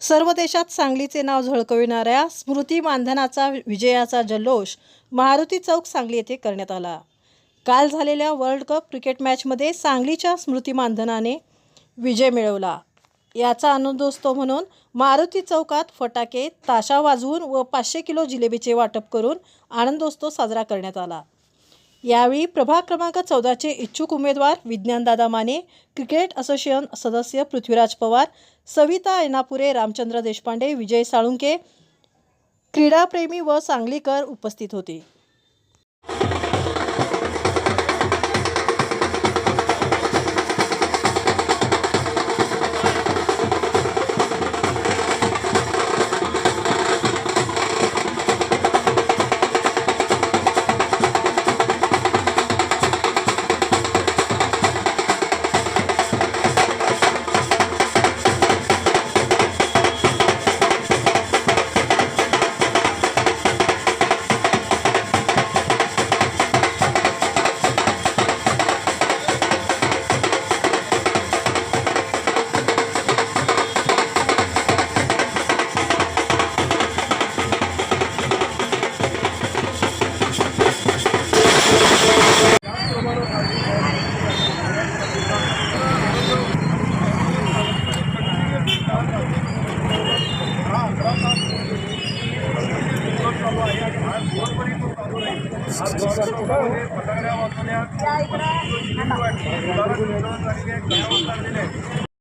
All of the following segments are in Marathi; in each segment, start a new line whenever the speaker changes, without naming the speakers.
सर्व देशात सांगलीचे नाव झळकविणाऱ्या स्मृती मानधनाचा विजयाचा जल्लोष मारुती चौक सांगली येथे करण्यात आला. काल झालेल्या वर्ल्ड कप क्रिकेट मॅचमध्ये सांगलीच्या स्मृती मानधनाने विजय मिळवला. याचा आनंदोत्सव म्हणून मारुती चौकात फटाके ताशा वाजवून व पाचशे किलो जिलेबीचे वाटप करून आनंदोत्सव साजरा करण्यात आला. यावेळी प्रभाग क्रमांक चौदाचे इच्छुक उमेदवार विज्ञानदादा माने क्रिकेट असोसिएशन सदस्य पृथ्वीराज पवार सविता ऐनापुरे रामचंद्र देशपांडे विजय साळुंके क्रीडाप्रेमी व सांगलीकर उपस्थित होते.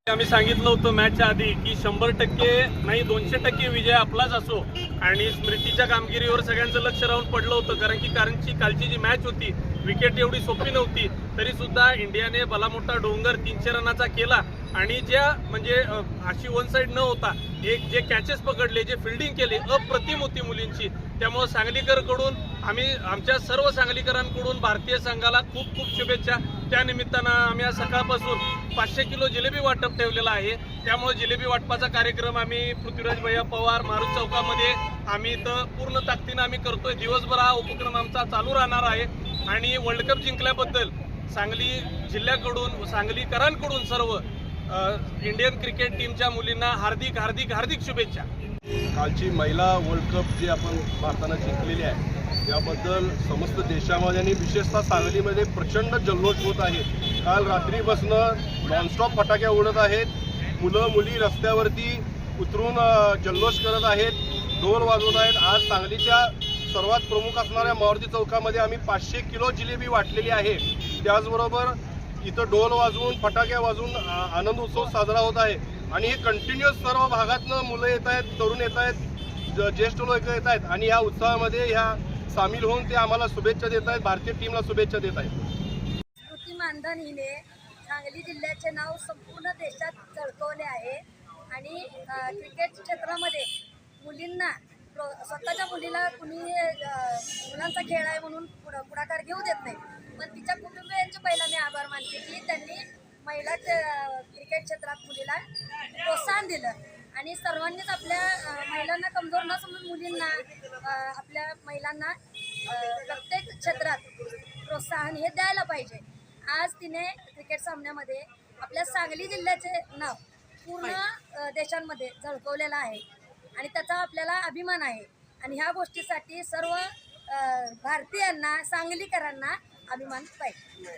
आम्ही सांगितलं होतं मॅचच्या आधी की शंभर टक्के नाही दोनशे टक्के विजय आपलाच असो. आणि स्मृतीच्या कामगिरीवर सगळ्यांचं लक्ष राहून पडलं होतं कारण की कारणची कालची जी मॅच होती विकेट एवढी सोपी नव्हती तरी सुद्धा इंडियाने भला मोठा डोंगर तीनशे रनाचा केला. आणि ज्या म्हणजे अशी वन साईड न होता एक जे कॅचेस पकडले जे फिल्डिंग केले अप्रतिम होती मुलींची. त्यामुळं सांगलीकरकडून आम्ही आमच्या सर्व सांगलीकरांकडून भारतीय संघाला खूप खूप शुभेच्छा. त्यानिमित्तानं आम्ही आज सकाळपासून पाचशे किलो जिलेबी वाटप ठेवलेला आहे. त्यामुळे जिलेबी वाटपाचा कार्यक्रम आम्ही पृथ्वीराज भैया पवार मारुत चौकामध्ये आम्ही इथं पूर्ण ताकदीनं आम्ही करतोय. दिवसभर हा उपक्रम आमचा चालू राहणार आहे. आणि वर्ल्ड कप जिंकल्याबद्दल सांगली जिल्ह्याकडून सांगलीकरांकडून सर्व इंडियन क्रिकेट टीमच्या मुलींना हार्दिक हार्दिक हार्दिक शुभेच्छा.
कालची महिला वर्ल्ड कप जी आपण भारतानं जिंकलेली आहे याबद्दल समस्त देशामध्ये आणि विशेषतः सांगलीमध्ये प्रचंड जल्लोष होत आहे. काल रात्रीपासनं नॉनस्टॉप फटाक्या उडत आहेत. मुलं मुली रस्त्यावरती उतरून जल्लोष करत आहेत. ढोल वाजवत आहेत. आज सांगलीच्या सर्वात प्रमुख असणाऱ्या मारुती चौकामध्ये आम्ही पाचशे किलो जिलेबी वाटलेली आहे. त्याचबरोबर इथं डोल वाजवून फटाक्या वाजवून आनंद उत्सव साजरा होत आहे. आणि हे कंटिन्युअस सर्व भागातनं मुलं येत आहेत तरुण येत आहेत ज- ज्येष्ठ लोक येत आहेत. आणि या उत्सवामध्ये ह्या सामील होऊन ते आम्हाला शुभेच्छा देत आहेत भारतीय टीमला शुभेच्छा देत आहेत.
स्मृती मानधन हिने सांगली जिल्ह्याचे नाव संपूर्ण देशात झळकवले आहे. आणि क्रिकेट क्षेत्रामध्ये मुलींना स्वतःच्या मुलीला कुणी मुलांचा खेळ आहे म्हणून पुढाकार घेऊ देत नाही. पण तिच्या कुटुंबियांचे पहिला मी आभार महिला क्रिकेट क्षेत्रात मुलीला प्रोत्साहन दिलं. आणि सर्वांनीच आपल्या महिलांना कमजोर न समजून मुलींना आपल्या महिलांना प्रत्येक क्षेत्रात प्रोत्साहन हे द्यायला पाहिजे. आज तिने क्रिकेट सामन्यामध्ये आपल्या सांगली जिल्ह्याचे नाव पूर्ण देशांमध्ये झळकवलेलं आहे. आणि त्याचा आपल्याला अभिमान आहे. आणि ह्या गोष्टीसाठी सर्व भारतीयांना सांगलीकरांना अभिमान पाहिजे.